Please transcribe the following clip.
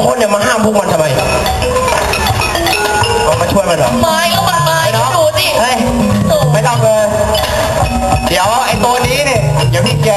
องคนเนี่ยมาห้ามพวกมันทำไมเอามาช่วยมันเหรอไม้ก็มันไม้ไอ้น้ดูสิ เฮ้ย ไม่ต้องเลย เดี๋ยวไอ้ตัวนี้เนี่ยเดี๋ยวพี่แก